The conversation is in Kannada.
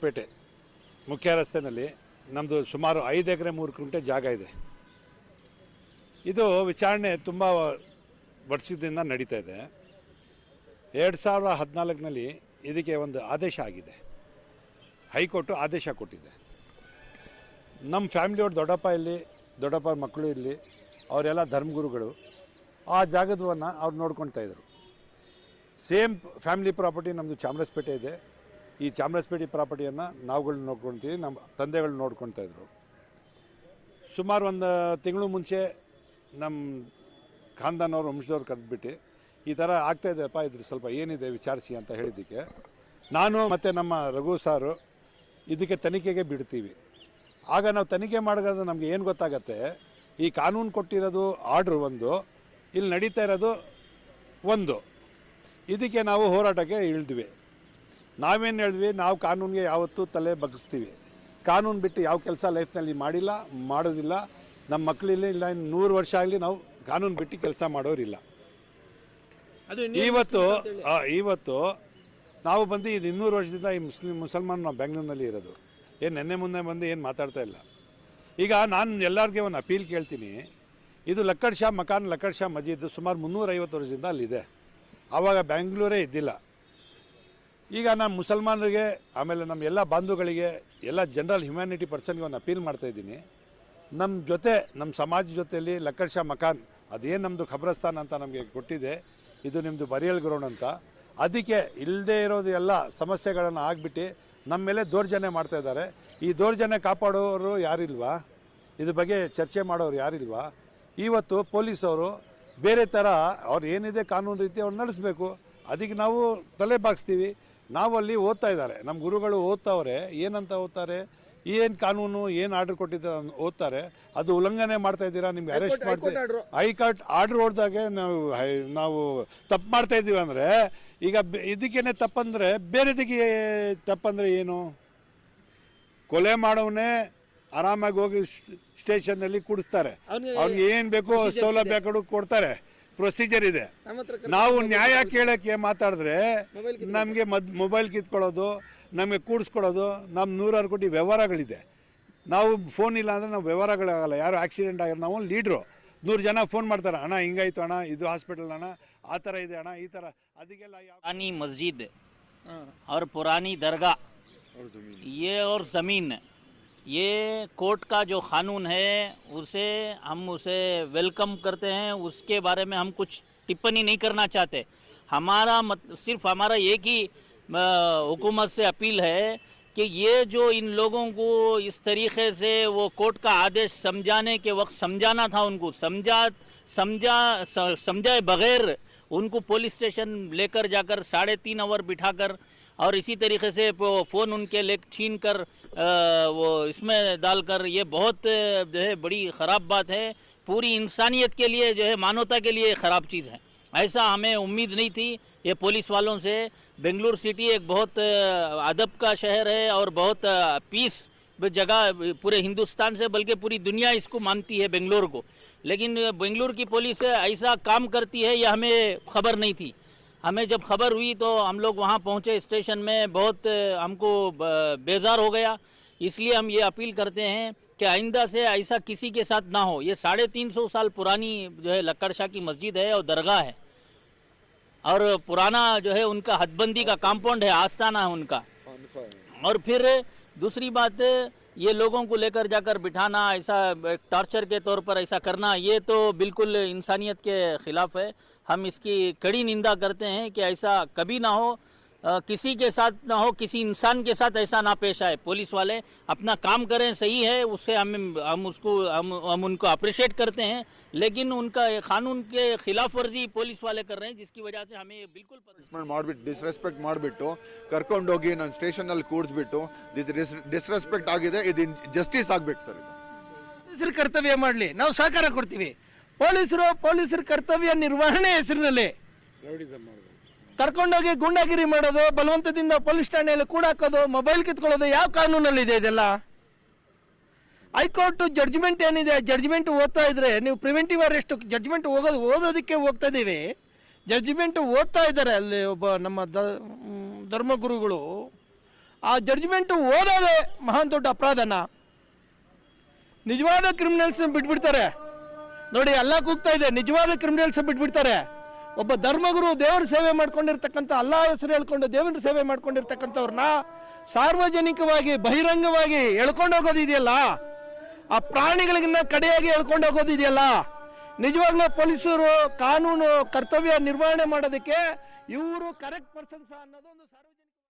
ಪೇಟೆ, ಮುಖ್ಯ ರಸ್ತೆಯಲ್ಲಿ ನಮ್ಮದು ಸುಮಾರು ಐದು ಎಕರೆ, ಮೂರು ಕುಂಟೆ ಜಾಗ ಇದೆ. ಇದು ವಿಚಾರಣೆ ತುಂಬ ವರ್ಷದಿಂದ ನಡೀತಾ ಇದೆ. ಎರಡು ಸಾವಿರದ ಹದಿನಾಲ್ಕನಲ್ಲಿ ಇದಕ್ಕೆ ಒಂದು ಆದೇಶ ಆಗಿದೆ. ಹೈಕೋರ್ಟು ಆದೇಶ ಕೊಟ್ಟಿದೆ. ನಮ್ಮ ಫ್ಯಾಮಿಲಿಯವ್ರು ದೊಡ್ಡಪ್ಪ ಇಲ್ಲಿ, ದೊಡ್ಡಪ್ಪ ಮಕ್ಕಳು ಇಲ್ಲಿ, ಅವರೆಲ್ಲ ಧರ್ಮಗುರುಗಳು. ಆ ಜಾಗದವನ್ನು ಅವ್ರು ನೋಡ್ಕೊಳ್ತಾ ಇದ್ದರು ಸೇಮ್ ಫ್ಯಾಮಿಲಿ ಪ್ರಾಪರ್ಟಿ ನಮ್ಮದು ಚಾಮರಾಜಪೇಟೆ ಇದೆ. ಈ ಚಾಮರಾಜಪೇಟೆ ಪ್ರಾಪರ್ಟಿಯನ್ನು ನಾವುಗಳನ್ನ ನೋಡ್ಕೊಳ್ತೀವಿ ನಮ್ಮ ತಂದೆಗಳು ನೋಡ್ಕೊಳ್ತಾ ಇದ್ರು. ಸುಮಾರು ಒಂದು ತಿಂಗಳು ಮುಂಚೆ ನಮ್ಮ ಖಾನ್ದಾನವ್ರು ವಂಶದವ್ರು ಕರೆದ್ಬಿಟ್ಟು, ಈ ಥರ ಆಗ್ತಾಯಿದೆಯಪ್ಪ ಇದ್ರ ಸ್ವಲ್ಪ ಏನಿದೆ ವಿಚಾರಿಸಿ ಅಂತ ಹೇಳಿದ್ದಕ್ಕೆ. ನಾನು ಮತ್ತು ನಮ್ಮ ರಘು ಸಾರು ಇದಕ್ಕೆ ತನಿಖೆಗೆ ಬಿಡ್ತೀವಿ. ಆಗ ನಾವು ತನಿಖೆ ಮಾಡೋದು ನಮಗೆ ಏನು ಗೊತ್ತಾಗತ್ತೆ, ಈ ಕಾನೂನು ಕೊಟ್ಟಿರೋದು ಆರ್ಡ್ರ್ ಒಂದು ಇಲ್ಲಿ ನಡೀತಾ ಇರೋದು ಒಂದು. ಇದಕ್ಕೆ ನಾವು ಹೋರಾಟಕ್ಕೆ ಇಳಿದ್ವಿ. ನಾವೇನು ಹೇಳಿದ್ವಿ ನಾವು ಕಾನೂನಿಗೆ ಯಾವತ್ತೂ ತಲೆ ಬಗ್ಗಿಸ್ತೀವಿ. ಕಾನೂನು ಬಿಟ್ಟು ಯಾವ ಕೆಲಸ ಲೈಫ್ನಲ್ಲಿ ಮಾಡಿಲ್ಲ ಮಾಡೋದಿಲ್ಲ. ನಮ್ಮ ಮಕ್ಕಳಿಲ್ಲ ಇಲ್ಲ ನೂರು ವರ್ಷ ಆಗಲಿ ನಾವು ಕಾನೂನು ಬಿಟ್ಟು ಕೆಲಸ ಮಾಡೋರಿಲ್ಲ. ಇವತ್ತು ಇವತ್ತು ನಾವು ಬಂದು ಇದು ಇನ್ನೂರು ವರ್ಷದಿಂದ ಈ ಮುಸ್ಲಿಂ ಮುಸಲ್ಮಾನ್ ನಾವು ಬೆಂಗಳೂರಿನಲ್ಲಿ ಇರೋದು. ಏನು ನೆನ್ನೆ ಮುಂದೆ ಬಂದು ಏನು ಮಾತಾಡ್ತಾ ಇಲ್ಲ. ಈಗ ನಾನು ಎಲ್ಲರಿಗೆ ಒಂದು ಅಪೀಲ್ ಕೇಳ್ತೀನಿ. ಇದು ಲಕ್ಕಡ್ ಶಾ ಮಕಾನ್ ಲಕ್ಕಡ್ ಶಾ ಮಜೀದ್ ಸುಮಾರು ಮುನ್ನೂರೈವತ್ತು ವರ್ಷದಿಂದ ಅಲ್ಲಿದೆ. ಆವಾಗ ಬೆಂಗಳೂರೇ ಇದ್ದಿಲ್ಲ. ಈಗ ನಾನು ಮುಸಲ್ಮಾನರಿಗೆ, ಆಮೇಲೆ ನಮ್ಮ ಎಲ್ಲ ಬಾಂಧುಗಳಿಗೆ ಎಲ್ಲ ಜನರಲ್ ಹ್ಯುಮ್ಯಾನಿಟಿ ಪರ್ಸನ್ಗೆ ಒಂದು ಅಪೀಲ್ ಮಾಡ್ತಾ ಇದ್ದೀನಿ. ನಮ್ಮ ಜೊತೆ ನಮ್ಮ ಸಮಾಜ ಜೊತೆಯಲ್ಲಿ ಲಕ್ಕರ್ ಶಾ ಮಕಾನ್, ಅದೇನು ನಮ್ಮದು ಖಬ್ರಸ್ತಾನ್ ಅಂತ ನಮಗೆ ಕೊಟ್ಟಿದೆ ಇದು ನಿಮ್ಮದು ಬರಿಯಲ್ ಗ್ರೌಂಡ್ ಅಂತ. ಅದಕ್ಕೆ ಇಲ್ಲದೆ ಇರೋದು ಎಲ್ಲ ಸಮಸ್ಯೆಗಳನ್ನು ಆಗಿಬಿಟ್ಟು ನಮ್ಮ ಮೇಲೆ ದೌರ್ಜನ್ಯ ಮಾಡ್ತಾ ಇದ್ದಾರೆ. ಈ ದೌರ್ಜನ್ಯ ಕಾಪಾಡೋರು ಯಾರಿಲ್ವಾ? ಇದ್ರ ಬಗ್ಗೆ ಚರ್ಚೆ ಮಾಡೋರು ಯಾರಿಲ್ವಾ? ಇವತ್ತು ಪೊಲೀಸವರು ಬೇರೆ ಥರ ಅವ್ರು ಏನಿದೆ ಕಾನೂನು ರೀತಿ ಅವ್ರು ನಡೆಸಬೇಕು. ಅದಕ್ಕೆ ನಾವು ತಲೆ ಬಾಗಿಸ್ತೀವಿ. ನಾವು ಅಲ್ಲಿ ಓದ್ತಾ ಇದ್ದಾರೆ. ನಮ್ಮ ಗುರುಗಳು ಓದ್ತಾವ್ರೆ ಏನಂತ ಓದ್ತಾರೆ? ಏನು ಕಾನೂನು ಏನು ಆರ್ಡರ್ ಕೊಟ್ಟಿದ್ದ ಓದ್ತಾರೆ? ಅದು ಉಲ್ಲಂಘನೆ ಮಾಡ್ತಾ ಇದ್ದೀರಾ? ನಿಮ್ಗೆ ಅರೆಸ್ಟ್ ಮಾಡ್ತೀವಿ. ಹೈಕೋರ್ಟ್ ಆರ್ಡರ್ ಹೊಡೆದಾಗೆ ನಾವು ನಾವು ತಪ್ಪು ಮಾಡ್ತಾ ಇದ್ದೀವಿ ಅಂದರೆ ಈಗ ಇದಕ್ಕೇನೆ ತಪ್ಪಂದರೆ ಬೇರೆದಕ್ಕೆ ತಪ್ಪಂದರೆ ಏನು? ಕೊಲೆ ಮಾಡೋವನ್ನೇ ಆರಾಮಾಗಿ ಹೋಗಿ ಸ್ಟೇಷನ್ನಲ್ಲಿ ಕೂಡಿಸ್ತಾರೆ. ಅವ್ನಿಗೆ ಅವ್ನಿಗೆ ಏನು ಬೇಕೋ ಸೌಲಭ್ಯ ಕೊಡು ಕೊಡ್ತಾರೆ. ಪ್ರೊಸೀಜರ್ ಇದೆ ನಮ್ಮ ಹತ್ರ ಕರ್ಕೊಂಡು ನಾವು ನ್ಯಾಯ ಕೇಳಕ್ಕೆ ಮಾತಾಡಿದ್ರೆ ಮೊಬೈಲ್ ಕಿತ್ಕೊಳ್ಳೋದು. ನಮಗೆ ಮದ್ ಮೊಬೈಲ್ ಕಿತ್ಕೊಳ್ಳೋದು ನಮಗೆ ಕೂಡಿಸ್ಕೊಳ್ಳೋದು ನಮ್ಮ ನೂರಾರು ಕೋಟಿ ವ್ಯವಹಾರಗಳಿದೆ ನಾವು ಫೋನ್ ಇಲ್ಲ ಅಂದರೆ ನಾವು ವ್ಯವಹಾರಗಳಾಗಲ್ಲ ಯಾರು ಆಕ್ಸಿಡೆಂಟ್ ಆಗಿರೋ ನಾವು ಲೀಡ್ರು ನೂರು ಜನ ಫೋನ್ ಮಾಡ್ತಾರೆ ಅಣ್ಣ ಹಿಂಗಾಯ್ತು ಅಣ್ಣ ಇದು ಹಾಸ್ಪಿಟಲ್ ಅಣ್ಣ ಆ ಥರ ಇದೆ ಅಣ್ಣ ಈ ಥರ ಅದಕ್ಕೆಲ್ಲ ಯಾವ पुरानी मस्जिद ಹಾ. और पुरानी दरगाह ये और ज़मीन ये कोर्ट का जो कानून है, उसे हम उसे वेलकम करते हैं। उसके बारे में हम कुछ टिप्पणी नहीं करना चाहते। हमारा मत, सिर्फ़ हमारा एक ही हुकूमत से अपील है कि ये जो इन लोगों को इस तरीके से वो कोर्ट का आदेश समझाने के वक्त समझाना था उनको, समझा समझा समझाए बगैर उनको पुलिस स्टेशन लेकर जाकर साढ़े तीन आवर बिठाकर और इसी तरीके से फ़ोन उनके ले छीन कर अ, वो इसमें डालकर ये बहुत जो है बड़ी ख़राब बात है। पूरी इंसानियत के लिए जो है मानवता के लिए ख़राब चीज़ है। ऐसा हमें उम्मीद नहीं थी ये पुलिस वालों से। बेंगलुरु सिटी एक बहुत अदब का शहर है और बहुत पीस जगह पूरे हिंदुस्तान से बल्कि पूरी दुनिया इसको मानती है बेंगलोर को। लेकिन बेंगलुरु की पुलिस ऐसा काम करती है यह हमें खबर नहीं थी। हमें जब खबर हुई तो हम लोग वहाँ पहुँचे स्टेशन में बहुत हमको बेजार हो गया। इसलिए हम ये अपील करते हैं कि आइंदा से ऐसा किसी के साथ ना हो। ये साढ़े तीन सौ साल पुरानी जो है लक्कड़ शाह की मस्जिद है और दरगाह है। और पुराना जो है उनका हदबंदी का कंपाउंड है आस्थाना है उनका। और फिर दूसरी बात ये लोगों को लेकर जाकर बिठाना, ऐसा टॉर्चर के तौर पर ऐसा करना, ये तो बिल्कुल इंसानियत के खिलाफ है। हम इसकी कड़ी निंदा करते हैं कि ऐसा कभी ना हो। अ, किसी के साथ ना हो किसी इंसान के साथ ऐसा ना पेश आए पुलिस वाले अपना काम करें सही है उससे हम हम उसको हम हम उनको अप्रिशिएट करते हैं लेकिन उनका ये कानून के खिलाफ वर्जी पुलिस वाले कर रहे हैं जिसकी वजह से हमें ये बिल्कुल पसंद ಮಾಡಿಬಿಟ್ಟು ಡಿಸ್ರೆಸ್ಪೆಕ್ಟ್ ಮಾಡಿಬಿಟ್ಟು ಕರ್ಕೊಂಡೋಗಿ ನಾನು ಸ್ಟೇಷನಲ್ಲಿ ಕೂಡಿಸ್ಬಿಟ್ಟು ದಿಸ್ ಡಿಸ್ರೆಸ್ಪೆಕ್ಟ್ ಆಗಿದೆ ಇದು ಜಸ್ಟಿಸ್ ಆಗ್ಬೇಕು ಸರ್ ಇದು ಪೊಲೀಸರು ಕರ್ತವ್ಯ ಮಾಡಲಿ ನಾವು ಸಹಕಾರ ಕೊಡ್ತೀವಿ ಪೊಲೀಸರು ಪೊಲೀಸರ ಕರ್ತವ್ಯ ನಿರ್ವಹಣೆ ಹೆಸರಿನಲ್ಲಿ ಕರ್ಕೊಂಡೋಗಿ ಗುಂಡಾಗಿರಿ ಮಾಡೋದು, ಬಲವಂತದಿಂದ ಪೊಲೀಸ್ ಠಾಣೆಯಲ್ಲಿ ಕೂಡಾಕೋದು ಮೊಬೈಲ್ ಕಿತ್ಕೊಳ್ಳೋದು ಯಾವ ಕಾನೂನಲ್ಲಿದೆ ಇದೆಲ್ಲ? ಹೈಕೋರ್ಟ್ ಜಡ್ಜ್ಮೆಂಟ್ ಏನಿದೆ? ಜಡ್ಜ್ಮೆಂಟ್ ಓದ್ತಾ ಇದ್ರೆ ನೀವು ಪ್ರಿವೆಂಟಿವ್ ಅರೆಸ್ಟ್ ಜಡ್ಜ್ಮೆಂಟ್ ಹೋಗೋದು ಓದೋದಕ್ಕೆ ಹೋಗ್ತಾ ಇದ್ದೀವಿ ಜಡ್ಜ್ಮೆಂಟ್ ಓದ್ತಾ ಇದ್ದಾರೆ ಅಲ್ಲಿ ಒಬ್ಬ ನಮ್ಮ ಧರ್ಮಗುರುಗಳು ಆ ಜಡ್ಜ್ಮೆಂಟ್ ಓದೋದೇ ಮಹಾನ್ ದೊಡ್ಡ ಅಪರಾಧನ. ನಿಜವಾದ ಕ್ರಿಮಿನಲ್ಸ್ ಬಿಟ್ಬಿಡ್ತಾರೆ. ನೋಡಿ ಎಲ್ಲ ಕೂಗ್ತಾ ಇದೆ. ನಿಜವಾದ ಕ್ರಿಮಿನಲ್ಸ್ ಬಿಟ್ಬಿಡ್ತಾರೆ. ಒಬ್ಬ ಧರ್ಮಗುರು ದೇವರ ಸೇವೆ ಮಾಡ್ಕೊಂಡಿರ್ತಕ್ಕಂಥ ಅಲ್ಲ ಹೆಸರು ಹೇಳ್ಕೊಂಡು ದೇವರ ಸೇವೆ ಮಾಡ್ಕೊಂಡಿರ್ತಕ್ಕಂಥವ್ರನ್ನ ಸಾರ್ವಜನಿಕವಾಗಿ, ಬಹಿರಂಗವಾಗಿ ಎಳ್ಕೊಂಡು ಹೋಗೋದಿದೆಯಲ್ಲ? ಆ ಪ್ರಾಣಿಗಳಿಗಿನ್ನ ಕಡೆಯಾಗಿ ಎಳ್ಕೊಂಡು ಹೋಗೋದಿದೆಯಲ್ಲ? ನಿಜವಾಗ್ಲೂ ಪೊಲೀಸರು ಕಾನೂನು, ಕರ್ತವ್ಯ ನಿರ್ವಹಣೆ ಮಾಡೋದಕ್ಕೆ ಇವರು ಕರೆಕ್ಟ್ ಪರ್ಸನ್ಸ್ ಅನ್ನೋದು ಒಂದು ಸಾರ್ವ